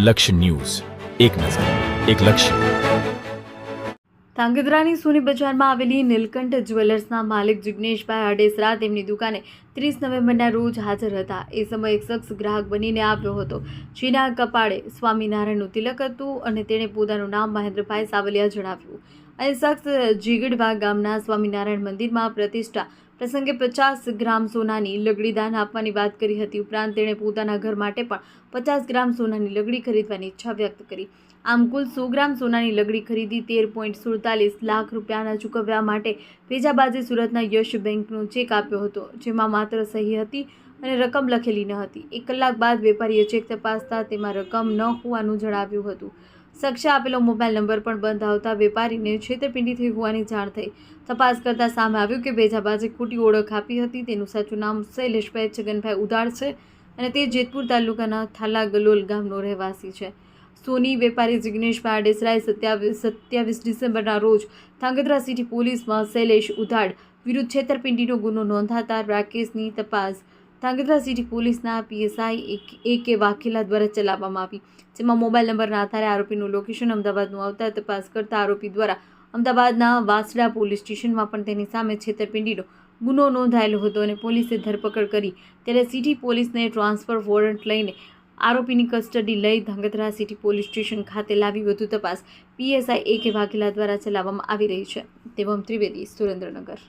લક્ષ્ય ન્યૂઝ. એક નજર, એક લક્ષ્ય. ધાંગધ્રાની સોની બજારમાં આવેલી નીલકંઠ જ્વેલર્સના માલિક જિજ્ઞેશભાઈ આડેસરા તેમની દુકાને ત્રીસ નવેમ્બરના રોજ હાજર હતા. એ સમયે એક શખ્સ ગ્રાહક બનીને આવ્યો હતો, જેના કપાળે સ્વામિનારાયણનું તિલક હતું અને તેણે પોતાનું નામ મહેન્દ્રભાઈ સાવલિયા જણાવ્યું. અને શખ્સ જીગડવા ગામના સ્વામિનારાયણ મંદિરમાં પ્રતિષ્ઠા પ્રસંગે પચાસ ગ્રામ સોનાની લગડી દાન આપવાની વાત કરી હતી. ઉપરાંત તેણે પોતાના ઘર માટે પણ પચાસ ગ્રામ સોનાની લગડી ખરીદવાની ઈચ્છા વ્યક્ત કરી. આમ કુલ સો ગ્રામ સોનાની લગડી ખરીદી તેર પોઈન્ટ સુડતાલીસ લાખ રૂપિયાના ચૂકવ્યા માટે ફેજાબાજે સુરતના યશ બેંકનો ચેક આપ્યો હતો, જેમાં માત્ર સહી હતી અને રકમ લખેલી ન હતી. એક કલાક બાદ વેપારીએ ચેક તપાસતા તેમાં રકમ ન હોવાનું જણાવ્યું હતું. શખ્સે આપેલો મોબાઈલ નંબર પણ બંધ આવતા વેપારીને છેતરપિંડી થઈ હોવાની જાણ થઈ. તપાસ કરતા સામે આવ્યું કે ભેજાબાજે ખોટી ઓળખ આપી હતી. તેનું સાચું નામ શૈલેષભાઈ છગનભાઈ ઉદાડ છે અને તે જેતપુર તાલુકાના થાલા ગલોલ ગામનો રહેવાસી છે. સોની વેપારી જિગ્નેશભાઈ આડેસરાએ સત્યાવીસ સત્યાવીસ ડિસેમ્બરના રોજ ધાંગધ્રા સિટી પોલીસમાં શૈલેષ ઉધાડ વિરુદ્ધ છેતરપિંડીનો ગુનો નોંધાતા રાકેશની તપાસ ધાંગધ્રા સિટી પોલીસના પીએસઆઈ એ કે વાઘેલા દ્વારા ચલાવવામાં આવી, જેમાં મોબાઈલ નંબરના આધારે આરોપીનું લોકેશન અમદાવાદનું આવતા તપાસ કરતા આરોપી દ્વારા અમદાવાદના વાસડા પોલીસ સ્ટેશનમાં પણ તેની સામે છેતરપિંડીનો ગુનો નોંધાયેલો હતો અને પોલીસે ધરપકડ કરી. ત્યારે સિટી પોલીસને ટ્રાન્સફર વોરંટ લઈને આરોપીની કસ્ટડી લઈ ધાંગધ્રા સિટી પોલીસ સ્ટેશન ખાતે લાવી વધુ તપાસ પીએસઆઈ એ કે વાઘેલા દ્વારા ચલાવવામાં આવી રહી છે. તેવમ ત્રિવેદી સુરેન્દ્રનગર.